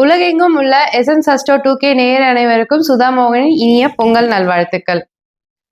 உலகெங்கும் உள்ள essence Astro two K நேயர் அனைவருக்கும் சுதா மோகனின் இனிய பொங்கல் நல்வாழ்த்துக்கள்.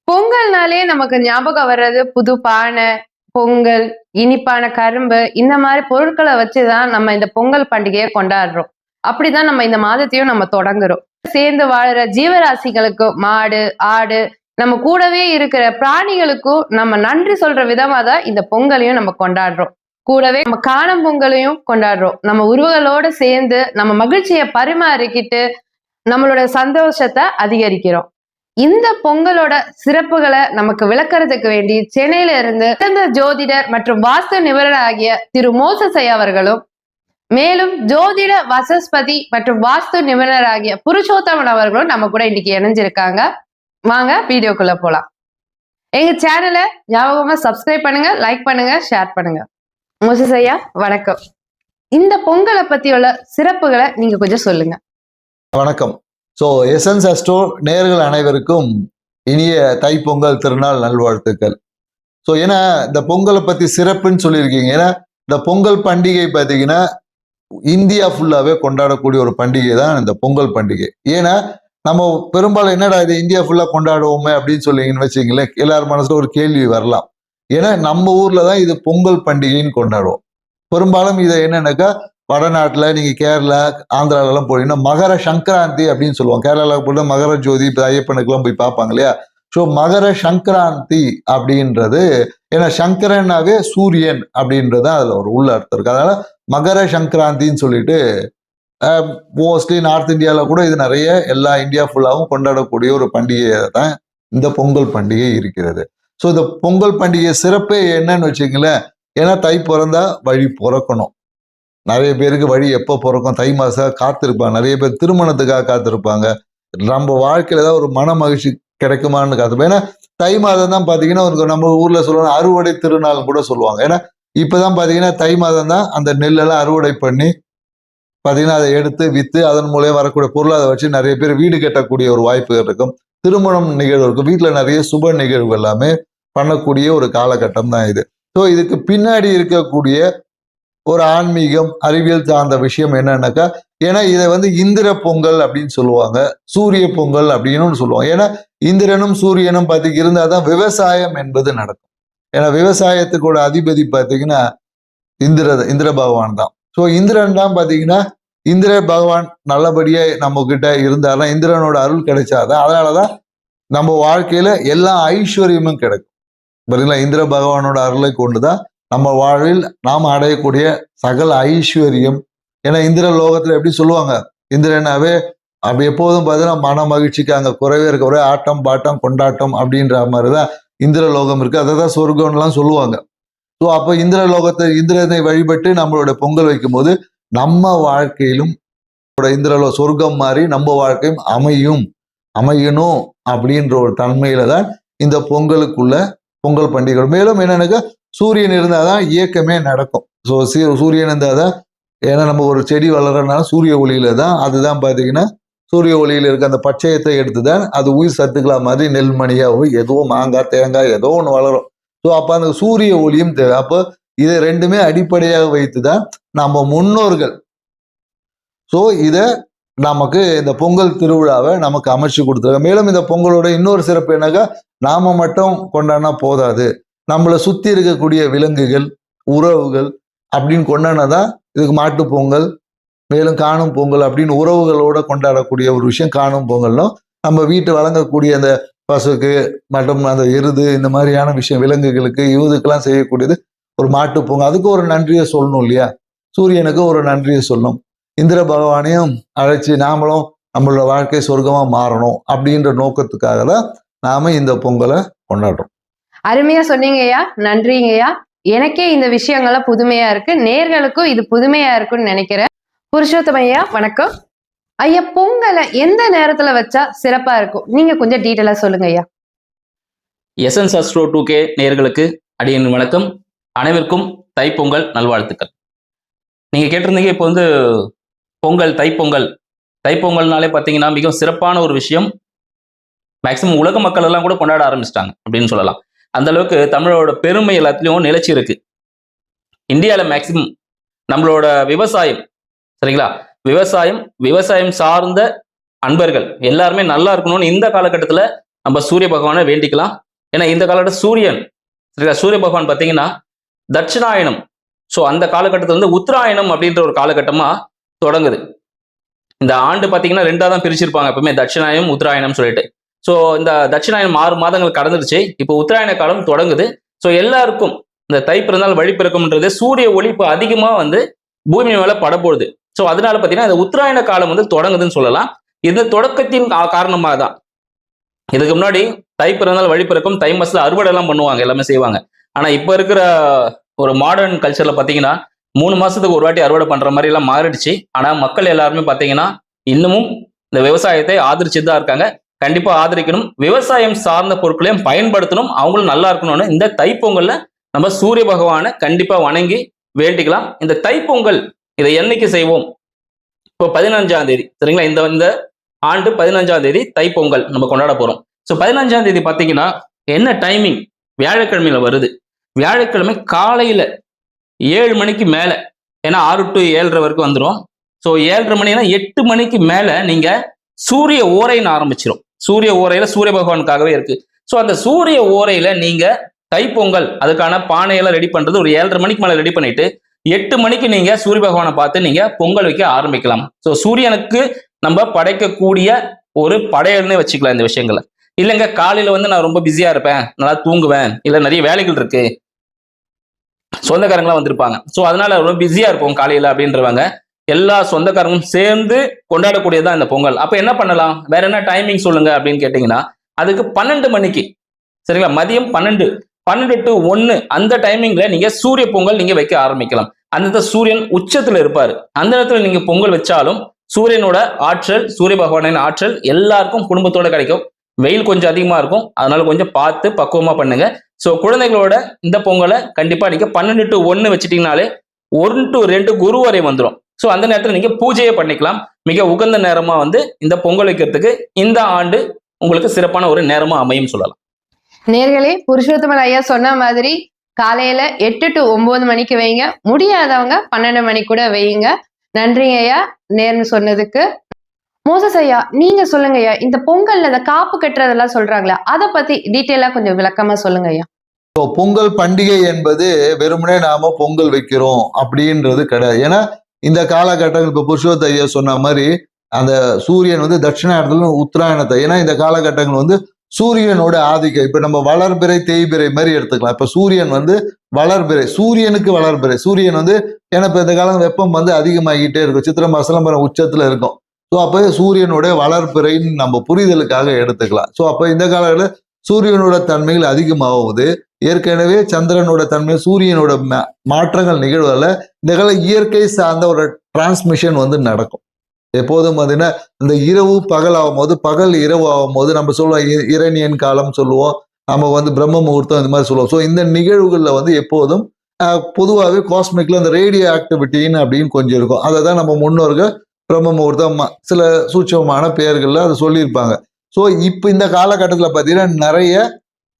பொங்கல்னாலே நமக்கு ஞாபகம் வர்றது புது பானை பொங்கல் இனிப்பான கரும்பு இந்த மாதிரி பொருட்களை வச்சுதான் நம்ம இந்த பொங்கல் பண்டிகையை கொண்டாடுறோம். அப்படிதான் நம்ம இந்த மாதத்தையும் நம்ம தொடங்குறோம். சேர்ந்து வாழுற ஜீவராசிகளுக்கும் மாடு ஆடு நம்ம கூடவே இருக்கிற பிராணிகளுக்கும் நம்ம நன்றி சொல்ற விதமா தான் இந்த பொங்கலையும் நம்ம கொண்டாடுறோம். கூடவே நம்ம காணும் பொங்கலையும் கொண்டாடுறோம். நம்ம உருவகளோட சேர்ந்து நம்ம மகிழ்ச்சியை பரிமாறிக்கிட்டு நம்மளோட சந்தோஷத்தை அதிகரிக்கிறோம். இந்த பொங்கலோட சிறப்புகளை நமக்கு விளக்கறதுக்கு வேண்டி சென்னையில இருந்து சிறந்த ஜோதிடர் மற்றும் வாஸ்து நிபுணர் ஆகிய திரு மோசசை அவர்களும் மேலும் ஜோதிட வசஸ்பதி மற்றும் வாஸ்து நிபுணர் ஆகிய புருஷோத்தமன் அவர்களும் நம்ம கூட இன்னைக்கு இணைஞ்சிருக்காங்க. வாங்க வீடியோக்குள்ள போலாம். எங்க சேனலை ஞாபகமா சப்ஸ்கிரைப் பண்ணுங்க லைக் பண்ணுங்க ஷேர் பண்ணுங்க. மோசஸ் வணக்கம். இந்த பொங்கலை பத்தியுள்ள சிறப்புகளை நீங்க கொஞ்சம் சொல்லுங்க. வணக்கம். ஸோ எசன்ஸ் அஸ்டோ நேர்கள் அனைவருக்கும் இனிய தைப்பொங்கல் திருநாள் நல்வாழ்த்துக்கள். ஸோ ஏன்னா இந்த பொங்கலை பற்றி சிறப்புன்னு சொல்லியிருக்கீங்க. ஏன்னா இந்த பொங்கல் பண்டிகை பார்த்தீங்கன்னா இந்தியா ஃபுல்லாகவே கொண்டாடக்கூடிய ஒரு பண்டிகை தான் இந்த பொங்கல் பண்டிகை. ஏன்னா நம்ம பெரும்பாலும் என்னடா இது இந்தியா ஃபுல்லாக கொண்டாடுவோமே அப்படின்னு சொல்லிங்கன்னு வச்சிங்களேன் எல்லார் மனசுல ஒரு கேள்வி வரலாம். ஏன்னா நம்ம ஊரில் தான் இது பொங்கல் பண்டிகைன்னு கொண்டாடுவோம். பெரும்பாலும் இதை என்னன்னாக்கா வடநாட்டில் நீங்கள் கேரளா ஆந்திராலலாம் போனீங்கன்னா மகர சங்கராந்தி அப்படின்னு சொல்லுவோம் கேரளாவில் போட்டு மகர ஜோதி இப்போ ஐயப்பனுக்கெல்லாம் போய் பார்ப்பாங்க இல்லையா? ஸோ மகர சங்கராந்தி அப்படின்றது ஏன்னா சங்கரனாவே சூரியன் அப்படின்றது அதில் ஒரு உள்ள அர்த்தம் இருக்கு. அதனால மகர சங்கராந்தின்னு சொல்லிட்டு மோஸ்ட்லி நார்த் இந்தியாவில் கூட இது நிறைய எல்லா இந்தியா ஃபுல்லாகவும் கொண்டாடக்கூடிய ஒரு பண்டிகையாக தான் இந்த பொங்கல் பண்டிகை இருக்கிறது. ஸோ இந்த பொங்கல் பண்டிகை சிறப்பே என்னன்னு வச்சுங்களேன் ஏன்னா தை பிறந்தா வழி பிறக்கணும். நிறைய பேருக்கு வழி எப்போ பிறக்கும்? தை மாதம் காத்திருப்பாங்க. நிறைய பேர் திருமணத்துக்காக காத்திருப்பாங்க. நம்ம வாழ்க்கையில் ஏதாவது ஒரு மன மகிழ்ச்சி கிடைக்குமான்னு காத்திருப்போம் ஏன்னா தை மாதம் தான் பார்த்தீங்கன்னா ஒரு நம்ம ஊரில் சொல்லுவாங்க அறுவடை திருநாள் கூட சொல்லுவாங்க. ஏன்னா இப்பதான் பார்த்தீங்கன்னா தை மாதம் தான் அந்த நெல்லெல்லாம் அறுவடை பண்ணி பார்த்தீங்கன்னா அதை எடுத்து விற்று அதன் மூலியம் வரக்கூடிய பொருளாதார வச்சு நிறைய பேர் வீடு கட்டக்கூடிய ஒரு வாய்ப்புகள் இருக்கும். திருமணம் நிகழ்வு இருக்கும். வீட்டில் நிறைய சுப நிகழ்வு எல்லாமே பண்ணக்கூடிய ஒரு காலகட்டம் தான் இது. ஸோ இதுக்கு பின்னாடி இருக்கக்கூடிய ஒரு ஆன்மீகம் அறிவியல் சார்ந்த விஷயம் என்னன்னாக்கா ஏன்னா இதை வந்து இந்திர பொங்கல் அப்படின்னு சொல்லுவாங்க சூரிய பொங்கல் அப்படின்னு சொல்லுவாங்க. ஏன்னா இந்திரனும் சூரியனும் பார்த்து இருந்தால் தான் விவசாயம் என்பது நடக்கும். ஏன்னா விவசாயத்துக்கோட அதிபதி பார்த்தீங்கன்னா இந்திர இந்திர பகவான் தான். ஸோ இந்திரன் தான் பார்த்தீங்கன்னா இந்திர பகவான் நல்லபடியாக நம்ம கிட்ட இருந்தாலும் இந்திரனோட அருள் கிடைச்சாதான் அதனால தான் நம்ம வாழ்க்கையில எல்லா ஐஸ்வர்யமும் கிடைக்கும். பாத்தீங்களா? இந்திர பகவானோட அருளை கொண்டுதான் நம்ம வாழ்வில் நாம் அடையக்கூடிய சகல ஐஸ்வர்யம். ஏன்னா இந்திர லோகத்துல எப்படி சொல்லுவாங்க? இந்திரனாவே அப்படி எப்போதும் பார்த்தீங்கன்னா மன மகிழ்ச்சிக்கு அங்கே குறைவே இருக்க ஒரே ஆட்டம் பாட்டம் கொண்டாட்டம் அப்படின்ற மாதிரி தான் இந்திர லோகம் இருக்கு. அதை தான் சொர்க்கம்லாம் சொல்லுவாங்க. ஸோ அப்போ இந்திர லோகத்தை இந்திரனை வழிபட்டு நம்மளோட பொங்கல் வைக்கும்போது நம்ம வாழ்க்கையிலும் இந்திரலோ சொர்க்கம் மாதிரி நம்ம வாழ்க்கையும் அமையும் அமையணும் அப்படின்ற ஒரு தன்மையில தான் இந்த பொங்கலுக்குள்ள பொங்கல் பண்டிகை மேலும் என்னென்னாக்கா சூரியன் இருந்தால் தான் இயக்கமே நடக்கும். ஸோ சூரியன் இருந்தால் தான் ஏன்னா நம்ம ஒரு செடி வளர்றதுனால சூரிய ஒளியில தான் அதுதான் பார்த்தீங்கன்னா சூரிய ஒளியில் இருக்க அந்த பச்சையத்தை எடுத்து தான் அது உயிர் சத்துக்களா மாதிரி நெல்மணியாவோ ஏதோ மாங்காய் தேங்காய் ஏதோ ஒன்று வளரும். ஸோ அப்போ அந்த சூரிய ஒளியும் தேவை. அப்போ இதை ரெண்டுமே அடிப்படையாக வைத்து தான் நம்ம முன்னோர்கள் ஸோ இதை நமக்கு இந்த பொங்கல் திருவிழாவை நமக்கு அமைச்சு கொடுத்துருக்காங்க. மேலும் இந்த பொங்கலோட இன்னொரு சிறப்பு என்னக்கா நாம மட்டும் கொண்டாடினா போதாது. நம்மளை சுற்றி இருக்கக்கூடிய விலங்குகள் உறவுகள் அப்படின்னு கொண்டாடினதான் இதுக்கு மாட்டு பொங்கல் மேலும் காணும் பொங்கல் அப்படின்னு உறவுகளோட கொண்டாடக்கூடிய ஒரு விஷயம் காணும் பொங்கல்னும் நம்ம வீட்டு வழங்கக்கூடிய அந்த பசுக்கு மற்றும் அந்த எருது இந்த மாதிரியான விஷயம் விலங்குகளுக்கு இவதுக்கெல்லாம் செய்யக்கூடியது ஒரு மாட்டு பொங்கல். அதுக்கு ஒரு நன்றியை சொல்லணும் இல்லையா? சூரியனுக்கு ஒரு நன்றியை சொல்லணும். இந்திர பகவானையும் அழைச்சி நாமளும் நம்மளோட வாழ்க்கை சொர்க்கமாக மாறணும் அப்படின்ற நோக்கத்துக்காக தான் நாம இந்த பொங்கலை கொண்டாடுறோம். அருமையா சொன்னீங்கய்யா. நன்றிங்கய்யா. எனக்கே இந்த விஷயங்கள்லாம் புதுமையா இருக்கு. நேர்களுக்கும் இது புதுமையா இருக்கும்னு நினைக்கிறேன். புருஷோத்தம ஐயா வணக்கம். ஐயா பொங்கலை எந்த நேரத்துல வச்சா சிறப்பா இருக்கும்? நீங்க கொஞ்சம் டீட்டெயிலா சொல்லுங்க ஐயா எஸ்என்ஸ் அஸ்ட்ரோ டூ கே நேயர்களுக்கு அடியின் வணக்கம். அனைவருக்கும் தைப்பொங்கல் நல்வாழ்த்துக்கள். நீங்கள் கேட்டிருந்தீங்க இப்போ வந்து பொங்கல் தைப்பொங்கல். தைப்பொங்கல்னாலே பார்த்தீங்கன்னா மிகவும் சிறப்பான ஒரு விஷயம். மேக்சிமம் உலக மக்கள் எல்லாம் கூட கொண்டாட ஆரம்பிச்சிட்டாங்க அப்படின்னு சொல்லலாம். அந்த அளவுக்கு தமிழோட பெருமை எல்லாத்துலேயும் நிலைச்சி இருக்கு. இந்தியாவில் மேக்சிமம் நம்மளோட விவசாயம் சரிங்களா? விவசாயம் விவசாயம் சார்ந்த அன்பர்கள் எல்லாருமே நல்லா இருக்கணும்னு இந்த காலகட்டத்தில் நம்ம சூரிய பகவானை வேண்டிக்கலாம். ஏன்னா இந்த காலகட்ட சூரியன் சரிங்களா? சூரிய பகவான் பார்த்தீங்கன்னா தட்சிணாயனம். ஸோ அந்த காலகட்டத்தில் வந்து உத்தராயணம் அப்படின்ற ஒரு காலகட்டமாக தொடங்குது. இந்த ஆண்டு பார்த்தீங்கன்னா ரெண்டாக தான் பிரிச்சிருப்பாங்க எப்பவுமே தட்சிணாயனம் உத்தராயணம் சொல்லிட்டு. ஸோ இந்த தட்சிணாயனம் ஆறு மாதங்கள் கடந்துருச்சு இப்போ உத்தராயண காலம் தொடங்குது. ஸோ எல்லாருக்கும் இந்த தை பிறந்தால் வழி பிறக்கும்ன்றது சூரிய ஒளி இப்போ அதிகமாக வந்து பூமி மேலே படப்போகுது. ஸோ அதனால பார்த்தீங்கன்னா இந்த உத்தராயண காலம் வந்து தொடங்குதுன்னு சொல்லலாம். இது தொடக்கத்தின் கா- காரணமாக தான் இதுக்கு முன்னாடி தை பிறந்தால் வழி பிறக்கும் தை மாசத்துல அறுவடை எல்லாம் பண்ணுவாங்க எல்லாமே செய்வாங்க. ஆனா இப்போ இருக்கிற ஒரு மாடர்ன் கல்ச்சர்ல பாத்தீங்கன்னா மூணு மாசத்துக்கு ஒரு வாட்டி அறுவடை பண்ற மாதிரி எல்லாம் மாறிடுச்சு. ஆனா மக்கள் எல்லாருமே பாத்தீங்கன்னா இன்னமும் இந்த விவசாயத்தை ஆதரிச்சுட்டு தான் இருக்காங்க. கண்டிப்பா ஆதரிக்கணும். விவசாயம் சார்ந்த பொருட்களையும் பயன்படுத்தணும். அவங்களும் நல்லா இருக்கணும்னு இந்த தைப்பொங்கல்ல நம்ம சூரிய பகவானை கண்டிப்பா வணங்கி வேண்டிக்கலாம். இந்த தைப்பொங்கல் இதை என்னைக்கு செய்வோம்? இப்போ பதினஞ்சாம் தேதி. சரிங்களா? இந்த இந்த ஆண்டு பதினஞ்சாம் தேதி தைப்பொங்கல் நம்ம கொண்டாட போறோம். ஸோ பதினஞ்சாம் தேதி பார்த்தீங்கன்னா என்ன டைமிங் வியாழக்கிழமையில வருது. வியாழக்கிழமை காலையில ஏழு மணிக்கு மேல. ஏன்னா ஆறு டு ஏழரை வரைக்கும் வந்துடும் ஸோ ஏழரை மணினா எட்டு மணிக்கு மேல நீங்க சூரிய ஓரைன்னு ஆரம்பிச்சிடும் சூரிய ஓரையில சூரிய பகவானுக்காகவே இருக்கு. ஸோ அந்த சூரிய ஓரையில நீங்க தைப்பொங்கல் அதுக்கான பானையெல்லாம் ரெடி பண்றது ஒரு ஏழரை மணிக்கு மேலே ரெடி பண்ணிட்டு எட்டு மணிக்கு நீங்க சூரிய பகவானை பார்த்து நீங்க பொங்கல் வைக்க ஆரம்பிக்கலாம். ஸோ சூரியனுக்கு நம்ம படைக்கக்கூடிய ஒரு படையல்னு வச்சுக்கலாம் இந்த விஷயங்களை. இல்லைங்க காலையில வந்து நான் ரொம்ப பிஸியா இருப்பேன். நல்லா தூங்குவேன். இல்லை நிறைய வேலைகள் இருக்கு. சொந்தக்காரங்களாம் வந்திருப்பாங்க. ஸோ அதனால ரொம்ப பிஸியா இருப்போம் காலையில அப்படின்றவங்க. எல்லா சொந்தக்காரங்களும் சேர்ந்து கொண்டாடக்கூடியதான் இந்த பொங்கல். அப்ப என்ன பண்ணலாம்? வேற என்ன டைமிங் சொல்லுங்க அப்படின்னு கேட்டீங்கன்னா அதுக்கு பன்னெண்டு மணிக்கு சரிங்களா? மதியம் பன்னெண்டு பன்னெண்டு டு ஒன்னு அந்த டைமிங்ல நீங்க சூரிய பொங்கல் நீங்க வைக்க ஆரம்பிக்கலாம். அந்த இடத்துல சூரியன் உச்சத்துல இருப்பாரு. அந்த இடத்துல நீங்க பொங்கல் வச்சாலும் சூரியனோட ஆற்றல் சூரிய பகவானின் ஆற்றல் எல்லாருக்கும் குடும்பத்தோட கிடைக்கும். வெயில் கொஞ்சம் அதிகமா இருக்கும். அதனால கொஞ்சம் பார்த்து பக்குவமா பண்ணுங்க. ஸோ குழந்தைகளோட இந்த பொங்கலை கண்டிப்பா நீங்க பன்னெண்டு டு ஒன்னு வச்சுட்டீங்கனாலே ஒன்று டு ரெண்டு குரு வரை வந்துடும் ஸோ அந்த நேரத்தில் நீங்க பூஜையை பண்ணிக்கலாம். மிக உகந்த நேரமா வந்து இந்த பொங்கல் வைக்கிறதுக்கு இந்த ஆண்டு உங்களுக்கு சிறப்பான ஒரு நேரமா அமையும் சொல்லலாம். நேர்களே புருஷோத்தமன் ஐயா சொன்ன மாதிரி காலையில எட்டு டு ஒன்பது மணிக்கு வைங்க. முடியாதவங்க பன்னெண்டு மணி கூட வையுங்க நன்றிங்க ஐயா நேர்னு சொன்னதுக்கு. மோசஸ் ஐயா நீங்க சொல்லுங்க ஐயா இந்த பொங்கல்ல இந்த காப்பு கட்டுறதெல்லாம் சொல்றாங்களே அதை பத்தி டீட்டெயிலா கொஞ்சம் விளக்கமா சொல்லுங்க ஐயா. ஸோ பொங்கல் பண்டிகை என்பது வெறுமனே நாம பொங்கல் வைக்கிறோம் அப்படின்றது கிடையாது. ஏன்னா இந்த காலகட்டங்கள் இப்போ புருஷோத்த ஐயா சொன்ன மாதிரி அந்த சூரியன் வந்து தட்சிணாயனத்துல உத்தராயணத்தை ஏன்னா இந்த காலகட்டங்கள் வந்து சூரியனோட ஆதிக்கம். இப்ப நம்ம வளர்பிறை தேய்பிறை மாதிரி எடுத்துக்கலாம். இப்ப சூரியன் வந்து வளர்பிறை சூரியனுக்கு வளர்பிறை. சூரியன் வந்து ஏன்னா இப்ப இந்த காலம் வெப்பம் வந்து அதிகமாகிட்டே இருக்கும். சித்திரை மாசம் உச்சத்துல இருக்கும். ஸோ அப்போ சூரியனுடைய வளர்பிறைன்னு நம்ம புரிதலுக்காக எடுத்துக்கலாம். ஸோ அப்போ இந்த காலத்தில் சூரியனோட தன்மைகள் அதிகமாகுது. ஏற்கனவே சந்திரனோட தன்மை சூரியனோட மாற்றங்கள் நிகழ்வதில் இந்த இயற்கை சார்ந்த ஒரு டிரான்ஸ்மிஷன் வந்து நடக்கும். எப்போதும் பார்த்தீங்கன்னா இந்த இரவு பகல் ஆகும்போது பகல் இரவு ஆகும்போது நம்ம சொல்லுவோம் இரணியன் காலம் சொல்லுவோம் நம்ம வந்து பிரம்ம முகூர்த்தம் இந்த மாதிரி சொல்லுவோம். ஸோ இந்த நிகழ்வுகளில் வந்து எப்போதும் பொதுவாகவே காஸ்மிக்ல அந்த ரேடியோ ஆக்டிவிட்டின்னு அப்படின்னு கொஞ்சம் இருக்கும். அதை தான் நம்ம முன்னோர்கள் பிரம்ம முகூர்த்தம் சில சூட்சமான பெயர்களில் அதை சொல்லியிருப்பாங்க. ஸோ இப்போ இந்த காலகட்டத்தில் பார்த்தீங்கன்னா நிறைய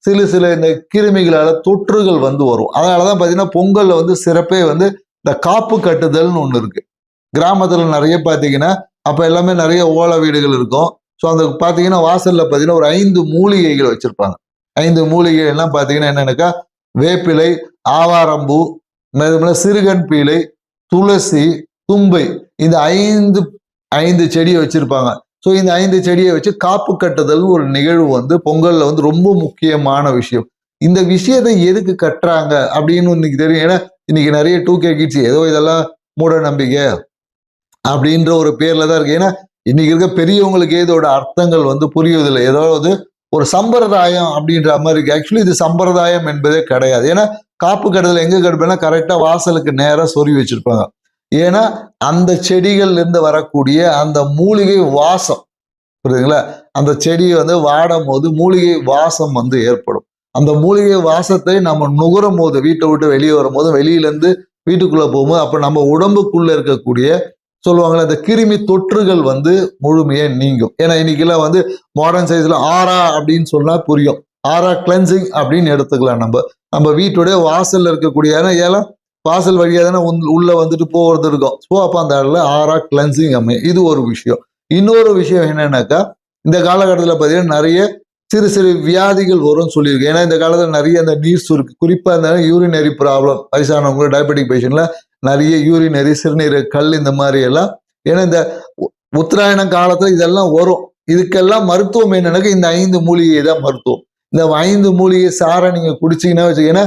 சில சில இந்த கிருமிகளால் தொற்றுகள் வந்து வரும். அதனால தான் பார்த்தீங்கன்னா பொங்கலில் வந்து சிறப்பே வந்து இந்த காப்பு கட்டுதல்னு ஒன்று இருக்குது கிராமத்தில் நிறைய பார்த்தீங்கன்னா அப்போ எல்லாமே நிறைய ஓலை வீடுகள் இருக்கும். ஸோ அந்த பார்த்தீங்கன்னா வாசலில் பார்த்தீங்கன்னா ஒரு ஐந்து மூலிகைகள் வச்சுருப்பாங்க. ஐந்து மூலிகை எல்லாம் பார்த்தீங்கன்னா என்னன்னாக்கா? வேப்பிலை ஆவாரம்பூ மேலும் சிறுகன் பீலை துளசி தும்பை இந்த ஐந்து ஐந்து செடியை வச்சுருப்பாங்க. ஸோ இந்த ஐந்து செடியை வச்சு காப்பு கட்டுதல் ஒரு நிகழ்வு வந்து பொங்கல்ல வந்து ரொம்ப முக்கியமான விஷயம். இந்த விஷயத்தை எதுக்கு கட்டுறாங்க அப்படின்னு இன்னைக்கு தெரியும். ஏன்னா இன்னைக்கு நிறைய டூ கே கிட்ஸ் ஏதோ இதெல்லாம் மூட நம்பிக்கை அப்படின்ற ஒரு பேர்ல தான் இருக்கு. ஏன்னா இன்னைக்கு இருக்க பெரியவங்களுக்கு இதோட அர்த்தங்கள் வந்து புரியுவதில்லை ஏதாவது ஒரு சம்பிரதாயம் அப்படின்ற மாதிரி இருக்கு. ஆக்சுவலி இது சம்பிரதாயம் என்பதே கிடையாது. ஏன்னா காப்பு கட்டுதல் எங்க கட்டுப்பேன்னா கரெக்டா வாசலுக்கு நேராக சொருவி வச்சிருப்பாங்க. ஏன்னா அந்த செடிகள்ல இருந்து வரக்கூடிய அந்த மூலிகை வாசம் புரியுதுங்களா? அந்த செடியை வந்து வாடும் போது மூலிகை வாசம் வந்து ஏற்படும். அந்த மூலிகை வாசத்தை நம்ம நுகரும் போது வீட்டை விட்டு வெளியே வரும்போது வெளியிலேருந்து வீட்டுக்குள்ளே போகும்போது அப்போ நம்ம உடம்புக்குள்ள இருக்கக்கூடிய சொல்லுவாங்களே அந்த கிருமி தொற்றுகள் வந்து முழுமையாக நீங்கும். ஏன்னா இன்னைக்கெல்லாம் வந்து மாடர்ன் சைஸ்ல ஆரா அப்படின்னு சொன்னா புரியும். ஆரா கிளென்சிங் அப்படின்னு எடுத்துக்கலாம் நம்ம. நம்ம வீட்டுடைய வாசல்ல இருக்கக்கூடிய ஏன்னா ஏன்னா வாசல் வழியாக தானே உள்ளே வந்துட்டு போகிறது இருக்கும். ஸோ அப்போ அந்த இடத்துல ஆறா கிளன்சிங் அமையும் இது ஒரு விஷயம். இன்னொரு விஷயம் என்னன்னாக்கா இந்த காலகட்டத்தில் பார்த்தீங்கன்னா நிறைய சிறு சிறு வியாதிகள் வரும்னு சொல்லியிருக்கு. ஏன்னா இந்த காலத்தில் நிறைய அந்த நீர் சுருக்கு குறிப்பாக இந்த யூரினரி ப்ராப்ளம் வயசானவங்க டயபெட்டிக் பேஷண்ட்ல நிறைய யூரினரி சிறுநீர் கல் இந்த மாதிரி எல்லாம். ஏன்னா இந்த உத்தராயண காலத்தில் இதெல்லாம் வரும். இதுக்கெல்லாம் மருத்துவம் என்னன்னாக்கா இந்த ஐந்து மூலிகை தான் மருத்துவம். இந்த ஐந்து மூலிகை சாரை நீங்கள் குடிச்சீங்கன்னா வச்சுக்கீங்கன்னா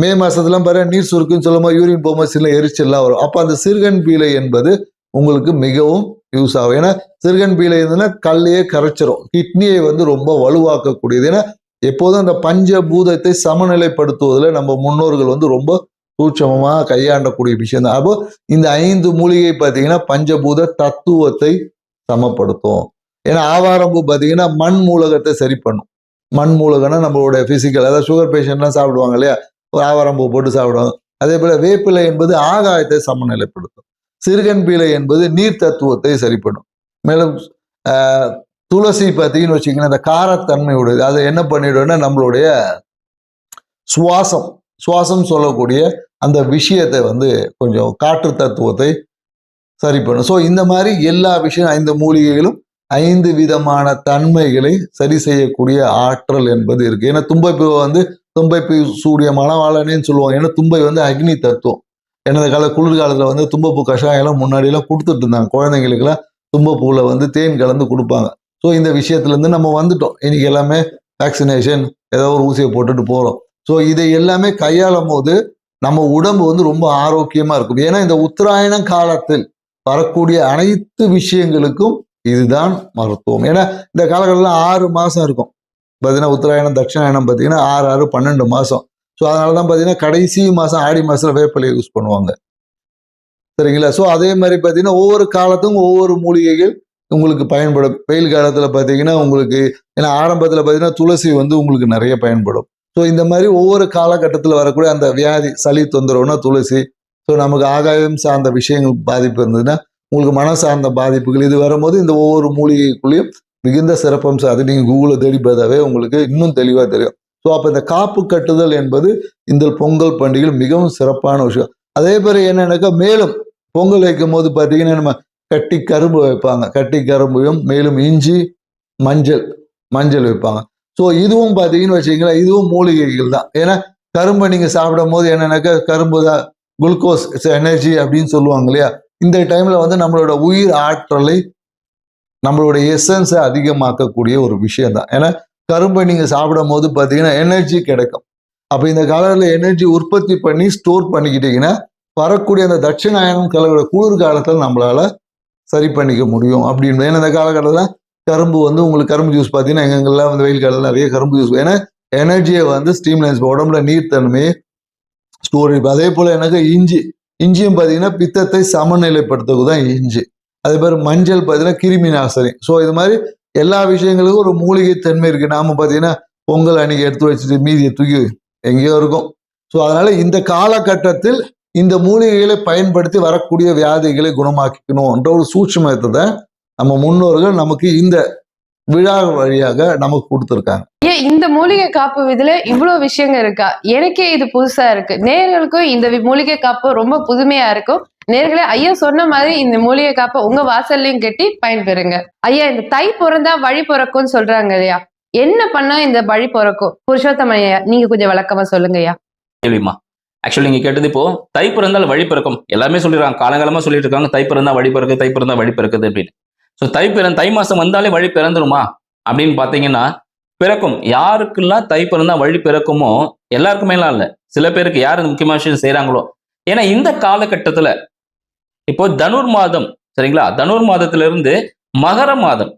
மே மாதத்துலாம் பாரு நீர் சுருக்குன்னு சொல்லும்போது யூரின் போகும்போது சில எரிச்சல்லாம் வரும். அப்போ அந்த சிறுகன் பீலை என்பது உங்களுக்கு மிகவும் யூஸ் ஆகும். ஏன்னா சிறுகன் பீலை இருந்ததுன்னா கல்லையே கரைச்சிரும். கிட்னியை வந்து ரொம்ப வலுவாக்கக்கூடியது. ஏன்னா எப்போதும் அந்த பஞ்சபூதத்தை சமநிலைப்படுத்துவதில் நம்ம முன்னோர்கள் வந்து ரொம்ப சூட்சமமாக கையாண்டக்கூடிய விஷயம் தான் அப்போ இந்த ஐந்து மூலிகை பார்த்தீங்கன்னா பஞ்சபூத தத்துவத்தை சமப்படுத்தும். ஏன்னா ஆவாரம்பூ பார்த்தீங்கன்னா மண் மூலகத்தை சரி பண்ணும். மண் மூலகம்னா நம்மளோட ஃபிசிக்கல் அதாவது சுகர் பேஷண்ட்லாம் சாப்பிடுவாங்க இல்லையா? ஒரு ஆவாரம்பூ போட்டு சாப்பிடும் அதே போல வேப்பிலை என்பது ஆகாயத்தை சமநிலைப்படுத்தும். சிறுகன்பீலை என்பது நீர் தத்துவத்தை சரி பண்ணும் மேலும் துளசி பார்த்தீங்கன்னு வச்சிங்கன்னா அந்த காரத்தன்மையுடையது. அதை என்ன பண்ணிடும்னா நம்மளுடைய சுவாசம் சுவாசம் சொல்லக்கூடிய அந்த விஷயத்தை வந்து கொஞ்சம் காற்று தத்துவத்தை சரி பண்ணும் ஸோ இந்த மாதிரி எல்லா விஷயம் ஐந்து மூலிகைகளும் ஐந்து விதமான தன்மைகளை சரி செய்யக்கூடிய ஆற்றல் என்பது இருக்கு. ஏன்னா தும்பப்பூவை வந்து தும்பை சூடிய மணவாளனேன்னு சொல்லுவாங்க. ஏன்னா தும்பை வந்து அக்னி தத்துவம். எனது கால குளிர்காலத்தில் வந்து தும்பப்பூ கஷாயம் எல்லாம் முன்னாடி கொடுத்துட்டு இருந்தாங்க. குழந்தைங்களுக்குலாம் தும்பப்பூவில் வந்து தேன் கலந்து கொடுப்பாங்க. ஸோ இந்த விஷயத்துலேருந்து நம்ம வந்துட்டோம். இன்னைக்கு எல்லாமே வேக்சினேஷன் ஏதோ ஒரு ஊசியை போட்டுட்டு போகிறோம் ஸோ இதை எல்லாமே கையாளும் போது நம்ம உடம்பு வந்து ரொம்ப ஆரோக்கியமாக இருக்கும். ஏன்னா இந்த உத்தராயண காலத்தில் வரக்கூடிய அனைத்து விஷயங்களுக்கும் இதுதான் மருத்துவம். ஏன்னா இந்த காலகட்டத்தில் ஆறு மாதம் இருக்கும். பார்த்தீங்கன்னா உத்தராயணம் தட்சிணாயணம் பார்த்தீங்கன்னா ஆறு ஆறு பன்னெண்டு மாதம் ஸோ அதனால தான் பார்த்தீங்கன்னா கடைசி மாதம் ஆடி மாதத்தில் வேப்பிலையை யூஸ் பண்ணுவாங்க. சரிங்களா? ஸோ அதே மாதிரி பார்த்தீங்கன்னா ஒவ்வொரு காலத்துக்கும் ஒவ்வொரு மூலிகைகள் உங்களுக்கு பயன்படும். வெயில் காலத்தில் பார்த்தீங்கன்னா உங்களுக்கு ஏன்னா ஆரம்பத்தில் பார்த்தீங்கன்னா துளசி வந்து உங்களுக்கு நிறைய பயன்படும். ஸோ இந்த மாதிரி ஒவ்வொரு காலகட்டத்தில் வரக்கூடிய அந்த வியாதி சளி தொந்தரவுனா துளசி. ஸோ நமக்கு ஆகாயம் சார்ந்த விஷயங்கள் பாதிப்பு இருந்ததுன்னா உங்களுக்கு மன சார்ந்த பாதிப்புகள் இது வரும்போது இந்த ஒவ்வொரு மூலிகைக்குள்ளேயும் மிகுந்த சிறப்பம்சம். அது நீங்கள் கூகுளில் தேடி பார்த்தாவே உங்களுக்கு இன்னும் தெளிவாக தெரியும். ஸோ அப்போ இந்த காப்பு கட்டுதல் என்பது இந்த பொங்கல் பண்டிகையில் மிகவும் சிறப்பான விஷயம். அதே மாதிரி என்னன்னாக்கா மேலும் பொங்கல் வைக்கும் போது பார்த்தீங்கன்னா நம்ம கட்டி கரும்பு வைப்பாங்க. கட்டி கரும்பையும் மேலும் இஞ்சி மஞ்சள் மஞ்சள் வைப்பாங்க. ஸோ இதுவும் பார்த்தீங்கன்னு வச்சிங்களா இதுவும் மூலிகைகள் தான். ஏன்னா கரும்பை நீங்கள் சாப்பிடும் போது என்னென்னாக்கா கரும்பு தான் குளுக்கோஸ் எனர்ஜி அப்படின்னு சொல்லுவாங்க இல்லையா? இந்த டைமில் வந்து நம்மளோட உயிர் ஆற்றலை நம்மளோட எசன்ஸை அதிகமாக்கக்கூடிய ஒரு விஷயம் தான் ஏன்னா கரும்பை நீங்கள் சாப்பிடும் போது பார்த்தீங்கன்னா எனர்ஜி கிடைக்கும். அப்போ இந்த காலத்தில் எனர்ஜி உற்பத்தி பண்ணி ஸ்டோர் பண்ணிக்கிட்டீங்கன்னா வரக்கூடிய அந்த தட்சிணாயனம் கலக்கிற குளிர் காலத்தில் நம்மளால சரி பண்ணிக்க முடியும். அப்படின்னு ஏன்னா இந்த காலகட்டத்தில் கரும்பு வந்து உங்களுக்கு கரும்பு ஜூஸ் பார்த்தீங்கன்னா எங்கெங்கெல்லாம் வந்து வெயில் காலத்தில் நிறைய கரும்பு ஜூஸ் ஏன்னா எனர்ஜியை வந்து ஸ்டீம்லைன்ஸ் உடம்புல நீர்த்தன்மையை ஸ்டோர் அதே போல் எனக்கு இஞ்சி இஞ்சியும் பார்த்தீங்கன்னா பித்தத்தை சமநிலைப்படுத்துவது தான் இஞ்சி. அதே மாதிரி மஞ்சள் பார்த்தீங்கன்னா கிருமி நாசினி. ஸோ இது மாதிரி எல்லா விஷயங்களுக்கும் ஒரு மூலிகை தன்மை இருக்கு. நாம் பார்த்தீங்கன்னா பொங்கல் அன்னைக்கு எடுத்து வச்சுட்டு மீதியை தூக்கி எங்கேயோ இருக்கும். ஸோ அதனால் இந்த காலகட்டத்தில் இந்த மூலிகைகளை பயன்படுத்தி வரக்கூடிய வியாதிகளை குணமாக்கிக்கணும்ன்ற ஒரு சூட்சுமத்தை தான் நம்ம முன்னோர்கள் நமக்கு இந்த விழா வழியாக நமக்கு கொடுத்துருக்காங்க. ஏன் இந்த மூலிகை காப்பு இதுல இவ்வளவு விஷயங்கள் இருக்கா? எனக்கே இது புதுசா இருக்கு. நேர்களுக்கும் இந்த வி- மூலிகை காப்பு ரொம்ப புதுமையா இருக்கும். நேர்களே ஐயா சொன்ன மாதிரி இந்த மூலிகை காப்பை உங்க வாசல்லையும் கட்டி பயன்பெறுங்க ஐயா இந்த தை பிறந்தா வழி பிறக்கும்னு சொல்றாங்க இல்லையா? என்ன பண்ணா இந்த வழி பிறக்கும்? புருஷோத்தம ஐயா நீங்க கொஞ்சம் விளக்கமா சொல்லுங்க ஐயா. கேள்விமா ஆக்சுவலி நீங்க கேட்டது இப்போ தை பிறந்தால் வழி பிறக்கும். எல்லாமே சொல்லிடுறாங்க. காலங்காலமா சொல்லிட்டு இருக்காங்க தை பிறந்தா வழி பிறகு தை பிறந்தா வழி பிறக்குது அப்படின்னு. ஸோ தை பிறந்த தை மாசம் வந்தாலே வழி பிறந்துருமா? அப்படின்னு பார்த்தீங்கன்னா பிறக்கும். யாருக்கெல்லாம் தை பிறந்தா வழி பிறக்குமோ எல்லாருக்குமேலாம் இல்லை. சில பேருக்கு யார் இந்த முக்கியமான விஷயம் செய்யறாங்களோ ஏன்னா இந்த காலகட்டத்துல இப்போ தனுர் மாதம் சரிங்களா? தனுர் மாதத்திலிருந்து மகர மாதம்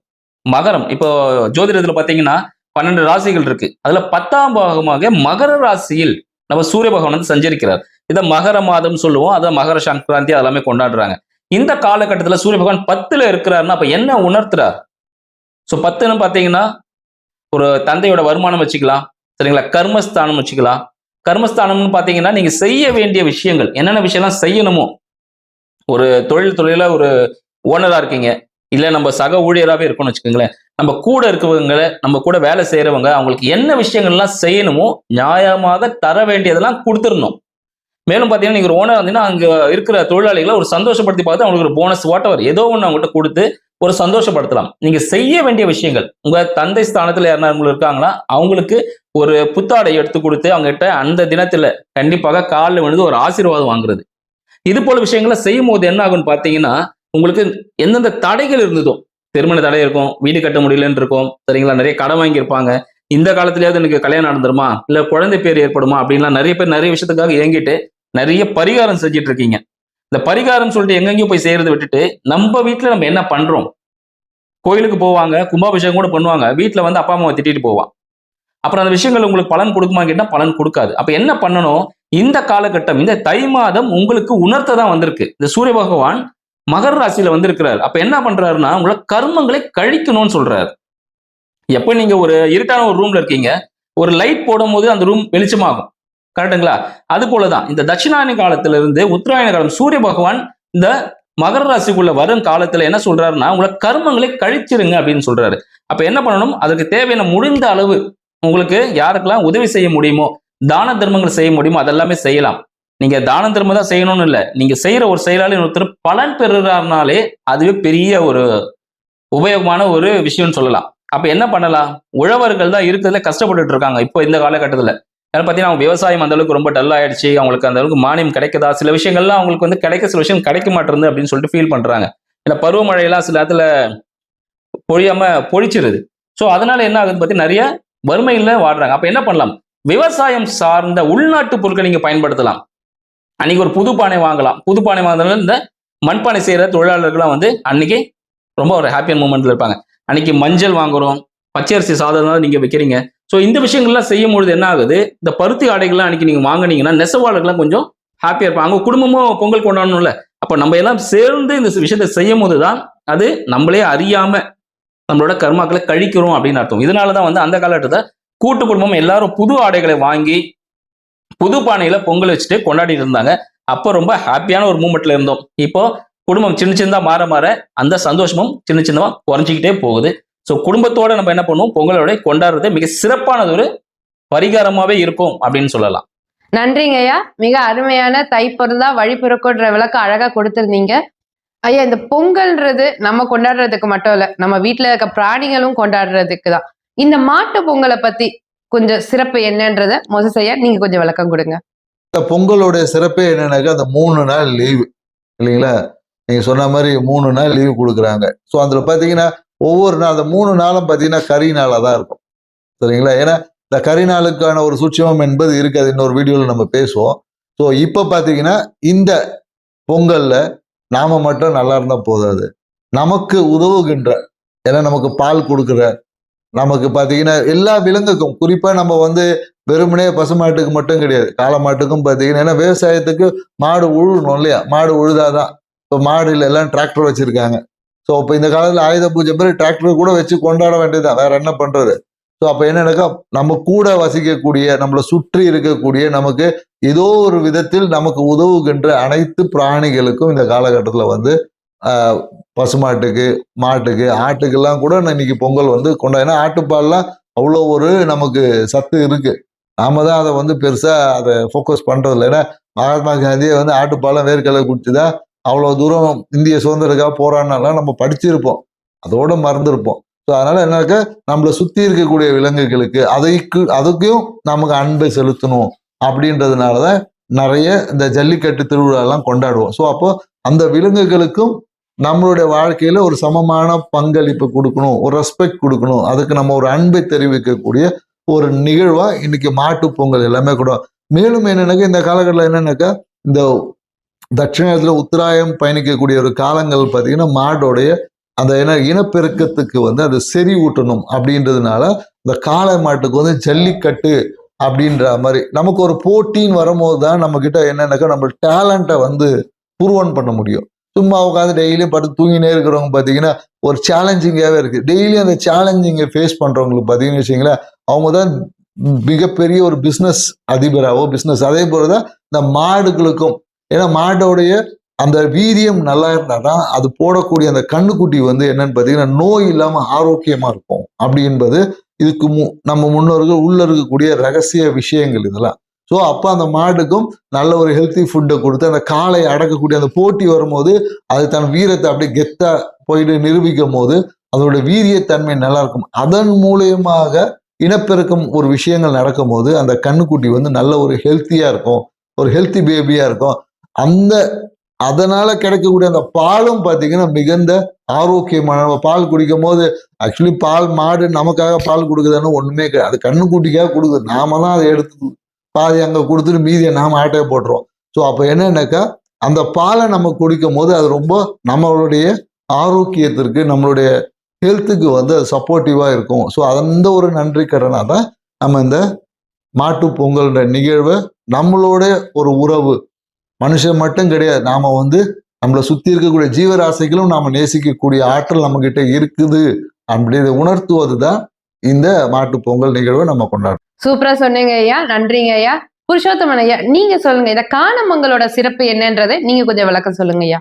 மகரம். இப்போ ஜோதிடத்துல பாத்தீங்கன்னா பன்னெண்டு ராசிகள் இருக்கு. அதுல பத்தாம் பாகமாக மகர ராசியில் நம்ம சூரிய பகவான் வந்து சஞ்சரிக்கிறார். இதை மகர மாதம் சொல்லுவோம் அதை மகர சங்கராந்தி அதெல்லாமே கொண்டாடுறாங்க. இந்த காலகட்டத்தில் சூரிய பகவான் பத்துல இருக்கிறாருன்னா அப்ப என்ன உணர்த்துறார்? ஸோ பத்துன்னு பாத்தீங்கன்னா ஒரு தந்தையோட வருமானம் வச்சுக்கலாம் சரிங்களா? கர்மஸ்தானம் வச்சுக்கலாம். கர்மஸ்தானம்னு பாத்தீங்கன்னா நீங்க செய்ய வேண்டிய விஷயங்கள் என்னென்ன விஷயம்லாம் செய்யணுமோ ஒரு தொழில் தொழில ஒரு ஓனரா இருக்கீங்க. இல்ல நம்ம சக ஊழியராகவே இருக்கணும்னு வச்சுக்கோங்களேன். நம்ம கூட இருக்கவங்களை நம்ம கூட வேலை செய்யறவங்க அவங்களுக்கு என்ன விஷயங்கள்லாம் செய்யணுமோ நியாயமாக தர வேண்டியதெல்லாம் கொடுத்துடணும். மேலும் பார்த்தீங்கன்னா நீங்கள் ஒரு ஓனர் இருந்தீங்கன்னா அங்கே இருக்கிற தொழிலாளிகளை ஒரு சந்தோஷப்படுத்தி பார்த்து அவங்களுக்கு ஒரு போனஸ் வாட்டவர் ஏதோ ஒன்று அவங்ககிட்ட கொடுத்து ஒரு சந்தோஷப்படுத்தலாம். நீங்கள் செய்ய வேண்டிய விஷயங்கள் உங்கள் தந்தை ஸ்தானத்தில் யாருன்னா உங்களுக்கு இருக்காங்களா அவங்களுக்கு ஒரு புத்தாடை எடுத்து கொடுத்து அவங்ககிட்ட அந்த தினத்தில் கண்டிப்பாக காலில் விழுந்து ஒரு ஆசீர்வாதம் வாங்குறது. இது போல விஷயங்களை செய்யும் போது என்ன ஆகும்னு பார்த்தீங்கன்னா உங்களுக்கு எந்தெந்த தடைகள் இருந்ததோ திருமண தடை இருக்கும் வீடு கட்ட முடியலன்னு இருக்கும் சரிங்களா? நிறைய கடன் வாங்கியிருப்பாங்க. இந்த காலத்துலயாவது எனக்கு கல்யாணம் நடந்துருமா? இல்லை குழந்தை பேர் ஏற்படுமா? அப்படின்லாம் நிறைய பேர் நிறைய விஷயத்துக்காக இயங்கிட்டு நிறைய பரிகாரம் செஞ்சுட்டு இருக்கீங்க இந்த பரிகாரம் சொல்லிட்டு எங்கெங்கேயும் போய் செய்யறதை விட்டுட்டு நம்ம வீட்டில் நம்ம என்ன பண்றோம்? கோயிலுக்கு போவாங்க கும்பாபிஷேகம் கூட பண்ணுவாங்க. வீட்டுல வந்து அப்பா அம்மாவை திட்டிட்டு போவான். அப்புறம் அந்த விஷயங்கள் உங்களுக்கு பலன் கொடுக்குமா கேட்டால் பலன் கொடுக்காது. அப்போ என்ன பண்ணணும்? இந்த காலகட்டம் இந்த தை மாதம் உங்களுக்கு உணர்த்த தான் வந்திருக்கு. இந்த சூரிய பகவான் மகர ராசியில வந்திருக்கிறார். அப்ப என்ன பண்றாருன்னா உங்களை கர்மங்களை கழிக்கணும்னு சொல்றாரு. எப்ப நீங்க ஒரு இருட்டான ஒரு ரூம்ல இருக்கீங்க ஒரு லைட் போடும் போது அந்த ரூம் வெளிச்சமாகும். கரெக்டுங்களா அது போலதான். இந்த தட்சிணாயன காலத்துல இருந்து உத்தராயண காலம் சூரிய பகவான் இந்த மகர ராசிக்குள்ள வரும் காலத்துல என்ன சொல்றாருன்னா உங்களை கர்மங்களை கழிச்சிருங்க அப்படின்னு சொல்றாரு. அப்ப என்ன பண்ணணும்? அதுக்கு தேவையான முடிந்த அளவு உங்களுக்கு யாருக்கெல்லாம் உதவி செய்ய முடியுமோ தான தர்மங்கள் செய்ய முடியுமோ அதெல்லாமே செய்யலாம். நீங்க தான தர்மம் தான் செய்யணும்னு இல்லை. நீங்க செய்யற ஒரு செயலாளி ஒருத்தர் பலன் பெறுறாருனாலே அதுவே பெரிய ஒரு உபயோகமான ஒரு விஷயம்னு சொல்லலாம். அப்ப என்ன பண்ணலாம்? உழவர்கள் தான் இருக்கிறதுல கஷ்டப்பட்டுட்டு இருக்காங்க இப்போ இந்த காலகட்டத்துல. ஏன்னா பார்த்தீங்கன்னா அவங்க விவசாயம் அந்த அளவுக்கு ரொம்ப டல் ஆயிடுச்சு. அவங்களுக்கு அந்த அளவுக்கு மானியம் கிடைக்குதா? சில விஷயங்கள்லாம் அவங்களுக்கு வந்து கிடைக்க சில விஷயம் கிடைக்க மாட்டேருந்து அப்படின்னு சொல்லிட்டு ஃபீல் பண்றாங்க. இல்லை பருவமழையெல்லாம் சில இடத்துல பொழியாம பொழிச்சிருது. ஸோ அதனால என்ன ஆகுதுன்னு பார்த்தீங்கன்னா நிறைய வறுமையில் வாடுறாங்க அப்போ என்ன பண்ணலாம்? விவசாயம் சார்ந்த உள்நாட்டு பொருட்களை நீங்க பயன்படுத்தலாம். அன்னைக்கு ஒரு புது பானை வாங்கலாம். புது பானை வாங்கினால இந்த மண்பானை செய்யற தொழிலாளர்கள்லாம் வந்து அன்னைக்கு ரொம்ப ஒரு ஹாப்பியான மூமெண்ட்ல இருப்பாங்க. அன்னைக்கு மஞ்சள் வாங்குறோம் பச்சரிசி சாதம் நீங்க வைக்கிறீங்க. ஸோ இந்த விஷயங்கள்லாம் செய்யும் பொழுது என்ன ஆகுது? இந்த பருத்தி ஆடைகள்லாம் அன்னைக்கு நீங்க வாங்குனீங்கன்னா நெசவாளர்கள்லாம் கொஞ்சம் ஹாப்பியா இருப்பாங்க. அவங்க குடும்பமும் பொங்கல் கொண்டாடணும்ல. அப்ப நம்ம எல்லாம் சேர்ந்து இந்த விஷயத்தை செய்யும் போது தான் அது நம்மளே அறியாம நம்மளோட கர்மாக்களை கழிக்கிறோம் அப்படின்னு அர்த்தம். இதனால தான் வந்து அந்த காலகட்டத்தை கூட்டு குடும்பம் எல்லாரும் புது ஆடைகளை வாங்கி புது பானையில பொங்கல் வச்சுட்டு கொண்டாடிட்டு இருந்தாங்க. அப்போ ரொம்ப ஹாப்பியான ஒரு மூமெண்ட்ல இருந்தோம். இப்போ குடும்பம் சின்ன சின்னதாக மாற மாற அந்த சந்தோஷமும் சின்ன சின்னமாக குறைஞ்சிக்கிட்டே போகுது. ஸோ குடும்பத்தோட நம்ம என்ன பண்ணுவோம்? பொங்கலோட கொண்டாடுறது மிக சிறப்பானது ஒரு பரிகாரமாவே இருக்கும் அப்படின்னு சொல்லலாம். நன்றிங்க ஐயா. மிக அருமையான தைப்பொருந்தா வழிபிறக்குன்ற விளக்கம் அழகா கொடுத்துருந்தீங்க. ஐயா இந்த பொங்கல்ன்றது நம்ம கொண்டாடுறதுக்கு மட்டும் இல்லை நம்ம வீட்டில் இருக்க பிராணிகளும் கொண்டாடுறதுக்கு தான் இந்த மாட்டு பொங்கலை பத்தி கொஞ்சம் சிறப்பு என்னன்றத மொசஸ் ஐயா நீங்க கொஞ்சம் விளக்கம் கொடுங்க. இந்த பொங்கலோடைய சிறப்பே என்னன்னாக்கா அந்த மூணு நாள் லீவு. இல்லைங்களா? நீங்க சொன்ன மாதிரி மூணு நாள் லீவு கொடுக்குறாங்க. ஸோ அதில் பார்த்தீங்கன்னா ஒவ்வொரு நாள் அந்த மூணு நாளும் பார்த்தீங்கன்னா கறி நாளாக தான் இருக்கும். சரிங்களா? ஏன்னா இந்த கறி நாளுக்கான ஒரு சூட்சமம் என்பது இருக்காது. இன்னொரு வீடியோவில் நம்ம பேசுவோம். ஸோ இப்போ பார்த்தீங்கன்னா இந்த பொங்கலில் நாம மட்டும் நல்லா இருந்தால் போதாது. நமக்கு உதவுகின்ற ஏன்னா நமக்கு பால் கொடுக்குற நமக்கு பார்த்தீங்கன்னா எல்லா விலங்குக்கும் குறிப்பாக நம்ம வந்து வெறுமனே பசுமாட்டுக்கு மட்டும் கிடையாது. காளை மாட்டுக்கும் பார்த்தீங்கன்னா ஏன்னா விவசாயத்துக்கு மாடு உழுணும் இல்லையா? மாடு உழுதாதான். இப்போ மாடு எல்லாம் டிராக்டர் வச்சுருக்காங்க. ஸோ இப்போ இந்த காலத்தில் ஆயுத பூஜை பேர் டிராக்டர் கூட வச்சு கொண்டாட வேண்டியதுதான். வேற என்ன பண்ணுறது ஸோ அப்போ என்னன்னாக்கா நம்ம கூட வசிக்கக்கூடிய நம்மளை சுற்றி இருக்கக்கூடிய நமக்கு ஏதோ ஒரு விதத்தில் நமக்கு உதவுகின்ற அனைத்து பிராணிகளுக்கும் இந்த காலகட்டத்தில் வந்து பசுமாட்டுக்கு மாட்டுக்கு ஆட்டுக்கெல்லாம் கூட இன்னைக்கு பொங்கல் வந்து கொண்டாடினா ஆட்டுப்பால்லாம் அவ்வளோ ஒரு நமக்கு சத்து இருக்கு. நாம தான் அதை வந்து பெருசாக அதை ஃபோக்கஸ் பண்ணுறது இல்லை ஏன்னா மகாத்மா காந்தியை வந்து ஆட்டுப்பாலம் வேர்க்கலை குடிச்சு தான் அவ்வளோ தூரம் இந்திய சுதந்திரக்காக போராடினாலாம் நம்ம படிச்சிருப்போம். அதோட மறந்துருப்போம். ஸோ அதனால என்னக்கா நம்மளை சுற்றி இருக்கக்கூடிய விலங்குகளுக்கு அதைக்கு அதுக்கும் நமக்கு அன்பை செலுத்தணும் அப்படின்றதுனால தான் நிறைய இந்த ஜல்லிக்கட்டு திருவிழாலாம் கொண்டாடுவோம். ஸோ அப்போ அந்த விலங்குகளுக்கும் நம்மளுடைய வாழ்க்கையில் ஒரு சமமான பங்களிப்பு கொடுக்கணும் ஒரு ரெஸ்பெக்ட் கொடுக்கணும். அதுக்கு நம்ம ஒரு அன்பை தெரிவிக்கக்கூடிய ஒரு நிகழ்வாக இன்னைக்கு மாட்டு பொங்கல் எல்லாமே கூட. மேலும் என்னென்னாக்கா இந்த காலகட்டத்தில் என்னென்னாக்கா இந்த தட்சிணத்தில் உத்தராயம் பயணிக்கக்கூடிய ஒரு காலங்கள் பார்த்தீங்கன்னா மாடோடைய அந்த இன இனப்பெருக்கத்துக்கு வந்து அது செறி ஊட்டணும் அப்படின்றதுனால இந்த காளை மாட்டுக்கு வந்து ஜல்லிக்கட்டு அப்படின்ற மாதிரி நமக்கு ஒரு போட்டின்னு வரும்போது தான் நம்மக்கிட்ட என்னென்னாக்கா நம்ம டேலண்ட்டை வந்து புருவன் பண்ண முடியும். சும்மா உட்காந்து டெய்லியும் படுத்து தூங்கினே இருக்கிறவங்க பார்த்தீங்கன்னா ஒரு சேலஞ்சிங்காகவே இருக்குது டெய்லி அந்த சேலஞ்சிங்கை ஃபேஸ் பண்ணுறவங்களுக்கு பார்த்தீங்கன்னு வச்சிங்களேன் அவங்க தான் மிகப்பெரிய ஒரு பிஸ்னஸ் அதிபராகவோ பிஸ்னஸ் அதே போல தான் இந்த மாடுகளுக்கும். ஏன்னா மாடோடைய அந்த வீரியம் நல்லா இருந்தால் தான் அது போடக்கூடிய அந்த கண்ணுக்குட்டி வந்து என்னன்னு பார்த்தீங்கன்னா நோய் இல்லாமல் ஆரோக்கியமாக இருக்கும். அப்படி என்பது இதுக்கு மு நம்ம முன்னோர்கள் உள்ள இருக்கக்கூடிய ரகசிய விஷயங்கள் இதெல்லாம். ஸோ அப்போ அந்த மாடுக்கும் நல்ல ஒரு ஹெல்த்தி ஃபுட்டை கொடுத்து அந்த காலை அடக்கக்கூடிய அந்த போட்டி வரும்போது அது தன் வீரத்தை அப்படியே கெத்தா போயிட்டு நிரூபிக்கும் போது அதோட வீரியத்தன்மை நல்லா இருக்கும் அதன் மூலியமாக இனப்பெருக்கம் ஒரு விஷயங்கள் நடக்கும் போது அந்த கண்ணுக்குட்டி வந்து நல்ல ஒரு ஹெல்த்தியா இருக்கும். ஒரு ஹெல்த்தி பேபியா இருக்கும். அந்த அதனால கிடைக்கக்கூடிய அந்த பாலும் பார்த்தீங்கன்னா மிகுந்த ஆரோக்கியமான நம்ம பால் குடிக்கும் போது ஆக்சுவலி பால் மாடு நமக்காக பால் கொடுக்குதுன்னு ஒண்ணுமே கிடையாது. அது கண்ணுக்குட்டிக்காக கொடுக்குது. நாம தான் அதை எடுத்து பாதி அங்கே கொடுத்துட்டு மீதியை நாம் ஆட்டையை போட்டுருவோம். ஸோ அப்போ என்னென்னாக்கா அந்த பாலை நம்ம குடிக்கும் போது அது ரொம்ப நம்மளுடைய ஆரோக்கியத்திற்கு நம்மளுடைய ஹெல்த்துக்கு வந்து அது சப்போர்ட்டிவாக இருக்கும். ஸோ அந்த ஒரு நன்றி கடனாக தான் நம்ம இந்த மாட்டு பொங்கல்ன்ற நிகழ்வை நம்மளோட ஒரு உறவு. மனுஷன் மட்டும் கிடையாது நாம் வந்து நம்மளை சுற்றி இருக்கக்கூடிய ஜீவராசிகளும் நாம் நேசிக்கக்கூடிய ஆற்றல் நம்மக்கிட்ட இருக்குது. அப்படிதை உணர்த்துவது தான் இந்த மாட்டு பொங்கல் நிகழ்வை நம்ம கொண்டாடுறோம். சூப்பரா சொன்னீங்க ஐயா. நன்றிங்க ஐயா. புருஷோத்தமன் ஐயா நீங்க சொல்லுங்க இந்த காணும் பொங்கலோட சிறப்பு என்னன்றதை நீங்க கொஞ்சம் விளக்கம் சொல்லுங்க ஐயா.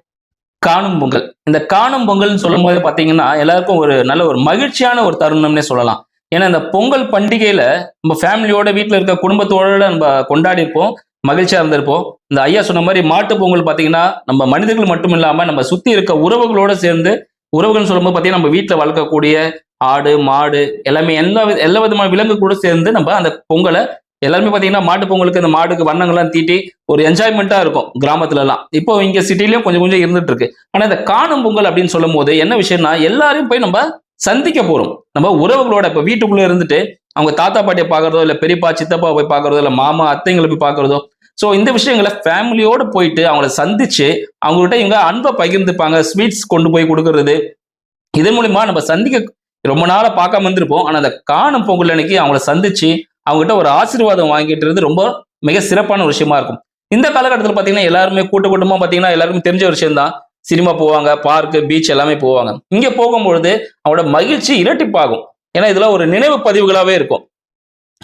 காணும் பொங்கல். இந்த காணும் பொங்கல்னு சொல்லும் போது பாத்தீங்கன்னா எல்லாருக்கும் ஒரு நல்ல ஒரு மகிழ்ச்சியான ஒரு தருணம்னே சொல்லலாம். ஏன்னா இந்த பொங்கல் பண்டிகையில நம்ம ஃபேமிலியோட வீட்டில் இருக்க குடும்பத்தோட நம்ம கொண்டாடி இருப்போம் மகிழ்ச்சியா இருந்திருப்போம். இந்த ஐயா சொன்ன மாதிரி மாட்டு பொங்கல் பாத்தீங்கன்னா நம்ம மனிதர்கள் மட்டும் இல்லாம நம்ம சுத்தி இருக்க உறவுகளோட சேர்ந்து உறவுகள்னு சொல்லும்போது பார்த்தீங்கன்னா நம்ம வீட்டில் வளர்க்கக்கூடிய ஆடு மாடு எல்லாமே எல்லா வித- எல்லா விதமான விலங்கு கூட சேர்ந்து நம்ம அந்த பொங்கலை எல்லாருமே பார்த்தீங்கன்னா மாட்டு பொங்கலுக்கு இந்த மாடுக்கு வண்ணங்கள்லாம் தீட்டி ஒரு என்ஜாய்மெண்ட்டாக இருக்கும் கிராமத்துல எல்லாம் இப்போ இங்கே சிட்டிலையும் கொஞ்சம் கொஞ்சம் இருந்துட்டு இருக்கு ஆனால் இந்த காணும் பொங்கல் அப்படின்னு சொல்லும் போது என்ன விஷயம்னா எல்லாரையும் போய் நம்ம சந்திக்க போறோம். நம்ம உறவுகளோட இப்போ வீட்டுக்குள்ளே இருந்துட்டு அவங்க தாத்தா பாட்டியை பார்க்குறதோ இல்லை பெரியப்பா சித்தப்பா போய் பார்க்குறதோ இல்லை மாமா அத்தைங்களை போய் பார்க்குறதோ ஸோ இந்த விஷயங்களை ஃபேமிலியோடு போயிட்டு அவங்கள சந்திச்சு அவங்கள்ட்ட இவங்க அன்பை பகிர்ந்துப்பாங்க ஸ்வீட்ஸ் கொண்டு போய் கொடுக்கறது. இதன் மூலிமா நம்ம சந்திக்க ரொம்ப நாளாக பார்க்காம இருந்திருப்போம். ஆனால் அந்த காணும் பொங்கல் அன்னைக்கு அவங்கள சந்திச்சு அவங்ககிட்ட ஒரு ஆசீர்வாதம் வாங்கிட்டு இருந்து ரொம்ப மிக சிறப்பான ஒரு விஷயமா இருக்கும். இந்த காலகட்டத்தில் பார்த்தீங்கன்னா எல்லாருமே கூட்ட கூட்டமாக பார்த்தீங்கன்னா எல்லாருமே தெரிஞ்ச ஒரு விஷயம் தான் சினிமா போவாங்க பார்க்கு பீச் எல்லாமே போவாங்க. இங்கே போகும்பொழுது அவங்களோட மகிழ்ச்சி இரட்டிப்பாகும். ஏன்னா இதெல்லாம் ஒரு நினைவு பதிவுகளாகவே இருக்கும்.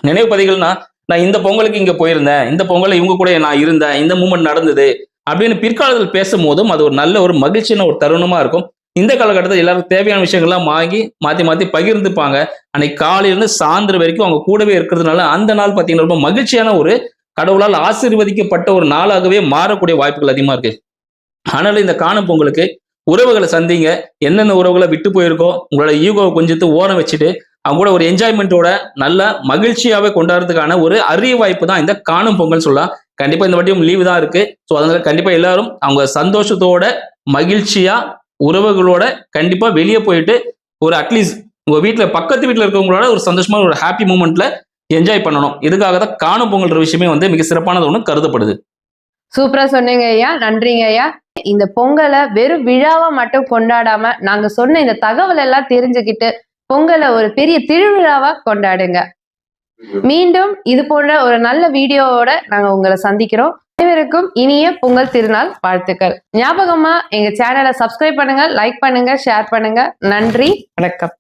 நினைவு பதிவுகள்னா நான் இந்த பொங்கலுக்கு இங்கே போயிருந்தேன். இந்த பொங்கல் இவங்க கூட நான் இருந்தேன். இந்த மூமெண்ட் நடந்தது. அப்படின்னு பிற்காலத்தில் பேசும்போதும் அது ஒரு நல்ல ஒரு மகிழ்ச்சியான ஒரு தருணமாக இருக்கும். இந்த காலகட்டத்தில் எல்லாருக்கும் தேவையான விஷயங்கள்லாம் வாங்கி மாற்றி மாற்றி பகிர்ந்துப்பாங்க. அன்னைக்கு காலையிலேருந்து சாயந்தரம் வரைக்கும் அவங்க கூடவே இருக்கிறதுனால அந்த நாள் பார்த்தீங்கன்னா ரொம்ப மகிழ்ச்சியான ஒரு கடவுளால் ஆசீர்வதிக்கப்பட்ட ஒரு நாளாகவே மாறக்கூடிய வாய்ப்புகள் அதிகமாக இருக்கு. ஆனாலும் இந்த காணும் பொங்கலுக்கு உறவுகளை சந்திங்க. என்னென்ன உறவுகளை விட்டு போயிருக்கோ உங்களோட ஈகோவை கொஞ்சத்து ஓரம் வச்சுட்டு அவங்க கூட ஒரு என்ஜாய்மெண்ட்டோட நல்ல மகிழ்ச்சியாகவே கொண்டாடுறதுக்கான ஒரு அரிய வாய்ப்பு தான் இந்த காணும் பொங்கல் சொல்லலாம். கண்டிப்பாக இந்த வாட்டியும் லீவு தான் இருக்கு. ஸோ அதனால கண்டிப்பாக எல்லாரும் அவங்க சந்தோஷத்தோட மகிழ்ச்சியா உறவுகளோட கண்டிப்பா வெளியே போயிட்டு ஒரு அட்லீஸ்ட் உங்க வீட்டுல பக்கத்து வீட்டுல இருக்கவங்களோட ஒரு சந்தோஷமான ஒரு ஹாப்பி மூமெண்ட்ல என்ஜாய் பண்ணணும். இதுக்காக தான் காணும் பொங்கல்ற விஷயமே வந்து மிக சிறப்பானது ஒன்று கருதப்படுது. சூப்பரா சொன்னீங்க ஐயா. நன்றிங்க ஐயா. இந்த பொங்கலை வெறும் விழாவா மட்டும் கொண்டாடாம நாங்க சொன்ன இந்த தகவல் எல்லாம் தெரிஞ்சுக்கிட்டு பொங்கலை ஒரு பெரிய திருவிழாவா கொண்டாடுங்க. மீண்டும் இது போன்ற ஒரு நல்ல வீடியோவோட நாங்க உங்களை சந்திக்கிறோம். அனைவருக்கும் இனிய பொங்கல் திருநாள் வாழ்த்துக்கள். ஞாபகமா எங்க சேனலை சப்ஸ்கிரைப் பண்ணுங்க லைக் பண்ணுங்க ஷேர் பண்ணுங்க. நன்றி. வணக்கம்.